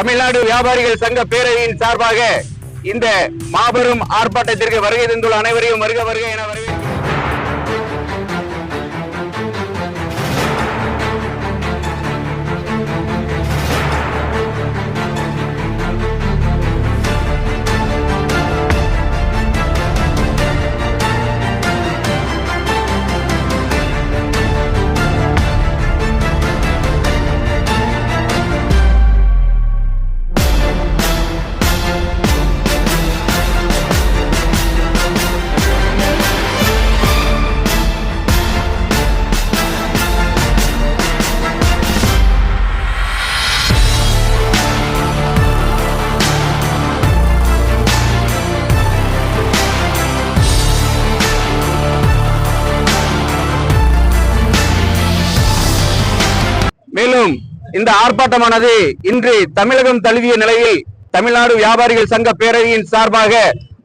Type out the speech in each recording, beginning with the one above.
தமிழ்நாடு வியாபாரிகள் சங்க பேரவையின் சார்பாக இந்த மாபெரும் ஆர்ப்பாட்டத்திற்கு வருகை தந்துள்ள அனைவரையும் வருக வருக என வரவேற்க இந்த ஆர்ப்பாட்டமானது இன்று தமிழகம் தழுவிய நிலையில் தமிழ்நாடு வியாபாரிகள் சங்க பேரவையின் சார்பாக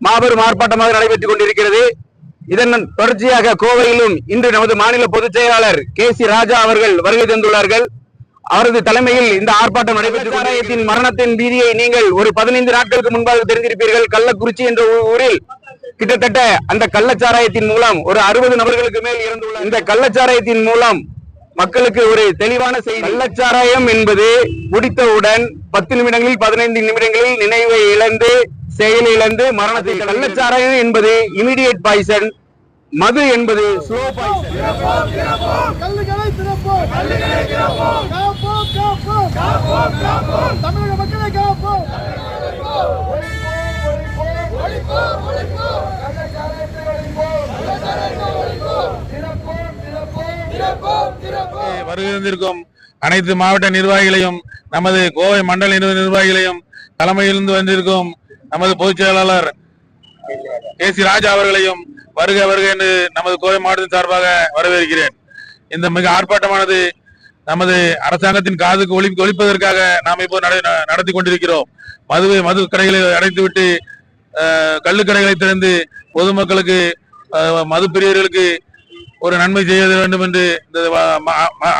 மாபெரும் ஆர்ப்பாட்டமாக நடைபெற்றுக் கொண்டிருக்கிறது. இதன் தொடர்ச்சியாக கோவையிலும் இன்று நமது மாநில பொதுச் செயலாளர் கே சி ராஜா அவர்கள் வருகை தந்துள்ளார்கள். அவரது தலைமையில் இந்த ஆர்ப்பாட்டம் நடைபெற்று மரணத்தின் பீதியை நீங்கள் ஒரு பதினைந்து நாட்களுக்கு முன்பாக தெரிந்திருப்பீர்கள். கள்ளக்குறிச்சி என்ற ஊரில் கிட்டத்தட்ட அந்த கள்ளச்சாராயத்தின் மூலம் ஒரு அறுபது நபர்களுக்கு மேல் இறந்துள்ள இந்த கள்ளச்சாராயத்தின் மூலம் மக்களுக்கு ஒரு தெளிவான செய்தி கள்ளச்சாராயம் என்பது குடித்தவுடன் பத்து நிமிடங்களில் பதினைந்து நிமிடங்களில் நினைவை இழந்து செயல் இழந்து மரணத்தை கள்ளச்சாராயம் என்பது இமிடியேட் பாய்சன் மது என்பது ஸ்லோ பாய்சன் வருகை தந்திருக்கும் அனைத்து மாவட்ட நிர்வாகிகளையும் நமது கோவை மண்டல நிர்வாகிகளையும் தலைமையிலிருந்து வந்திருக்கும் நமது பொதுச் செயலாளர் கே சி ராஜா அவர்களையும் வருக வருக என்று நமது கோவை மாவட்டத்தின் சார்பாக வரவேற்கிறேன். இந்த மிக ஆர்ப்பாட்டமானது நமது அரசாங்கத்தின் காதுக்கு ஒளி ஒழிப்பதற்காக நாம் இப்போ நட- ந- நடத்தி கொண்டிருக்கிறோம். மதுவை மது கடைகளை அடைத்துவிட்டு அஹ், கள்ளுக்கடைகளை திறந்து பொதுமக்களுக்கு மது பிரியர்களுக்கு ஒரு நன்மை செய்ய வேண்டும் என்று இந்த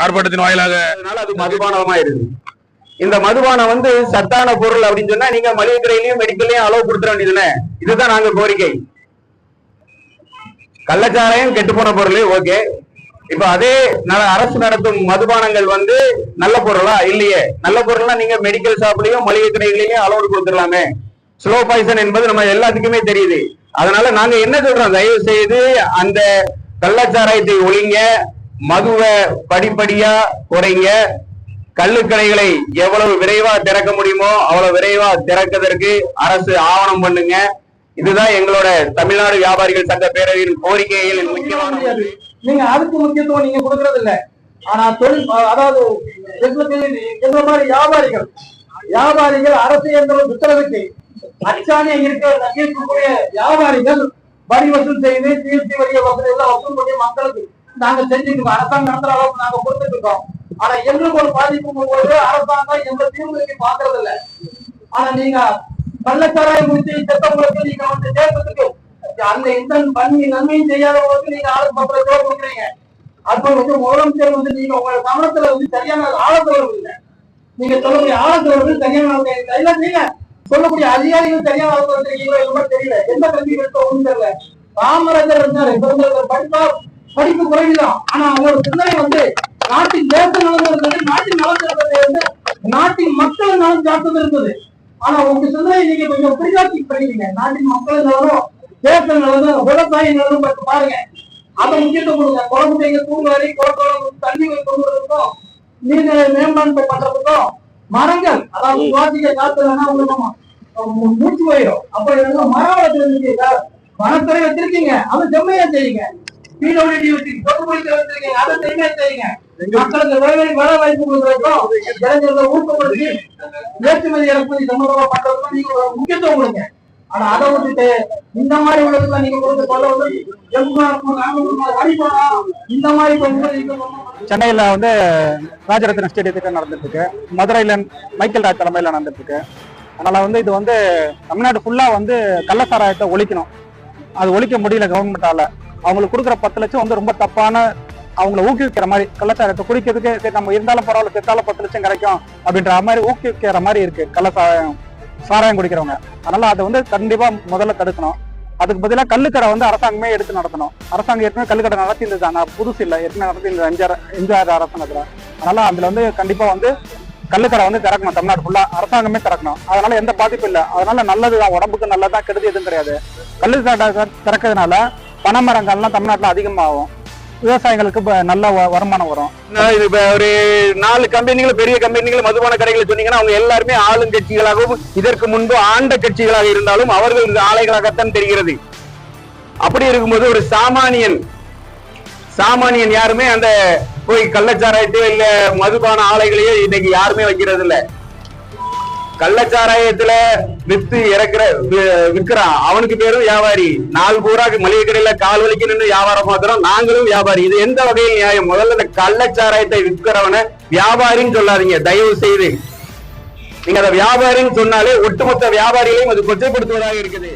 ஆர்ப்பாட்டத்தின் வாயிலாக அதனால இந்த மதுபானம் வந்து சத்தான பொருள் அப்படின்னு சொன்னா நீங்க மளிகை கடையிலயும் மெடிக்கல்லையும் அளவு கொடுத்துட வேண்டியதுதானே? இதுதான் நாங்க கோரிக்கை. கள்ளச்சாராயம் கெட்டு போன பொருள் ஓகே இப்ப அதே ந- அரசு நடத்தும் மதுபானங்கள் வந்து நல்ல பொருளா? இல்லையே. நல்ல பொருள்னா நீங்க மெடிக்கல் ஷாப்லயும் மளிகை கடைகளையும் அளவு கொடுத்துடலாமே. ஸ்லோ பாய்சன் என்பது நம்ம எல்லாத்துக்குமே தெரியுது. அதனால நாங்க என்ன சொல்றோம்? தயவு செய்து அந்த கள்ளச்சாராயத்தை ஒழிங்க மதுவை படிப்படியா குறைங்க. கள்ளுக்கடைகளை எவ்வளவு விரைவா திறக்க முடியுமோ அவ்வளவு விரைவா திறக்கிறதற்கு அரசு ஆவணம் பண்ணுங்க. இதுதான் எங்களோட தமிழ்நாடு வியாபாரிகள் சங்க பேரவையின் கோரிக்கைகளின் முக்கியமான. நீங்க அதுக்கு முக்கியத்துவம் நீங்க கொடுக்கறது இல்ல ஆனா தொழில் அதாவது மாதிரி வியாபாரிகள் வியாபாரிகள் அரசு என்ற உத்தரவுக்கு அச்சாணி இருக்க இருக்கக்கூடிய வியாபாரிகள் வரி வசூல் செய்து ஜிஎஸ்டி வரிய வசூல் எல்லாம் வசூல் பண்ணி மக்களுக்கு நாங்க செஞ்சுட்டு அரசாங்கம் நடத்துற அளவுக்கு நாங்க கொடுத்துட்டு இருக்கோம் ஆனா எங்களுக்கு ஒரு பாதிப்பு போது அரசாங்கம் எந்த தீர்வுக்கு பாக்குறது இல்ல ஆனா நீங்க கள்ளச்சாராயம் முடிச்சு செத்தவங்களுக்கு நீங்க வந்து தேசத்துக்கு அந்த எந்த பண்ணி நன்மையும் செய்யாதவங்களுக்கு நீங்க ஆளு பத்திர கொடுக்குறீங்க. அப்ப வந்து முதலமைச்சர் வந்து நீங்க உங்க கவனத்துல வந்து சரியான ஆழத்தவர்கள் இல்லை நீங்க சொல்லக்கூடிய ஆழத்தவர்கள் சரியான இல்லை இல்ல நீங்க சொல்லக்கூடிய அதிகாரிகள் சரியான ஆழத்துல இருக்கீங்களோ தெரியல. எந்த கல்வி எடுத்தோ தெரியல. காமராஜர் இருந்தாரு. படிப்பா படிப்பு குறைவுதான். ஆனா அவங்களோட சிந்தனை வந்து நாட்டின் தேச நலன் இருந்தது நாட்டின் நலன் இருந்தது வந்து நாட்டின் மக்கள் நலன் சார்ந்தது இருந்தது. ஆனா உங்க சிந்தனை நீங்க கொஞ்சம் பிரிகாட்சி பண்ணிக்கீங்க. நாட்டின் மக்கள் நலனும் தேச நலனும் விவசாய நலனும் பாருங்க. அதை முக்கியத்துவம் கொடுங்க. குழந்தைங்க செய்ய தூள் குளத்தோட தண்ணி கொண்டு வரதுக்கும் நீர் மேம்பாடு பண்றதுக்கும் மரங்கள் அதாவது சுவாசிக்க காத்து வேணா உங்களுக்கு மூச்சு போயிடும். அப்ப எனக்கு மரம் வளர்த்துருக்கீங்க வனத்துறை வச்சிருக்கீங்க. அதை செம்மையா செய்யுங்க. பிடபிள்யூடி வச்சிருக்கீங்க வச்சிருக்கீங்க. அதை செம்மையா செய்யுங்க. மக்களுக்கு வேலை வேலை வாய்ப்பு கொடுக்குறதுக்கும் இளைஞர்களை ஊக்கப்படுத்தி ஏற்றுமதி இறக்குமதி சம்பந்தமா பண்றதுக்கும் நீங்க ஒரு முக்கியத்துவம் கொடுங்க. ஆனா அதை விட்டுட்டு இந்த மாதிரி உள்ளதுல நீங்க கொடுத்து சொல்ல வந்து இந்த மாதிரி சென்னையில் வந்து ராஜரத்ன ஸ்டேடியத்துக்கு நடந்துட்டு இருக்கு. மதுரையில் மைக்கேல் ராஜ் தலைமையில் நடந்துட்டு இருக்கு. அதனால வந்து இது வந்து தமிழ்நாடு ஃபுல்லாக வந்து கள்ளசாராயத்தை ஒழிக்கணும். அது ஒழிக்க முடியல கவர்மெண்டால அவங்களுக்கு கொடுக்குற பத்து லட்சம் வந்து ரொம்ப தப்பான அவங்கள ஊக்குவிக்கிற மாதிரி கள்ளச்சாரத்தை குடிக்கிறதுக்கு சரி நம்ம இருந்தாலும் பரவாயில்ல செத்தாலும் பத்து லட்சம் கிடைக்கும் அப்படின்ற மாதிரி ஊக்குவிக்கிற மாதிரி இருக்கு கள்ள சாராயம் சாராயம் குடிக்கிறவங்க. அதனால அதை வந்து கண்டிப்பா முதல்ல தடுக்கணும். அதுக்கு பதிலாக கல்லுக்கடை வந்து அரசாங்கமே எடுத்து நடத்தணும். அரசாங்கம் ஏற்கனவே கள்ளுக்கடை நடத்தியிருந்தது ஆனால் புதுசு இல்லை. ஏற்கனவே நடத்தியிருந்தது எம்ஜிஆர் எம்ஜிஆர் அரசாங்கத்தில். அதனால அதுல வந்து கண்டிப்பா வந்து கள்ளுக்கடை வந்து திறக்கணும் தமிழ்நாடு ஃபுல்லா அரசாங்கமே திறக்கணும் அதனால எந்த பாதிப்பும் இல்லை. அதனால நல்லதுதான் உடம்புக்கு நல்லதா கெடுதி எதுவும் கிடையாது. கல்லு திறக்கிறதுனால பனைமரங்கள்லாம் தமிழ்நாட்டில் அதிகமாகும். விவசாயிகளுக்கு நல்ல வ- வருமானம் வரும். இது இப்ப ஒரு நாலு கம்பெனிகள் பெரிய கம்பெனிகள் மதுபான கடைகள் சொன்னீங்கன்னா அவங்க எல்லாருமே ஆளுங்கட்சிகளாகவும் இதற்கு முன்பு ஆண்ட கட்சிகளாக இருந்தாலும் அவர்கள் இந்த ஆலைகளாகத்தான் தெரிகிறது. அப்படி இருக்கும்போது ஒரு சாமானியன் சாமானியன் யாருமே அந்த போய் கள்ளச்சாராயத்தையோ இல்ல மதுபான ஆலைகளையோ இன்னைக்கு யாருமே வைக்கிறது இல்ல கள்ளச்சாராயத்துல வித்து இறக்குற விற்கிறான். அவனுக்கு பேரும் வியாபாரி. நாலு பூரா மளிகை கடையில கால் வலிக்கு நின்று வியாபாரம் பார்க்கிறோம். நாங்களும் வியாபாரி. இது எந்த வகையில் நியாயம்? முதல்ல இந்த கள்ளச்சாராயத்தை விற்கிறவன வியாபாரின்னு சொல்லாதீங்க. தயவு செய்து. நீங்க அதை வியாபாரின்னு சொன்னாலே ஒட்டுமொத்த வியாபாரிகளையும் அது கொச்சைப்படுத்துவதாக இருக்குது.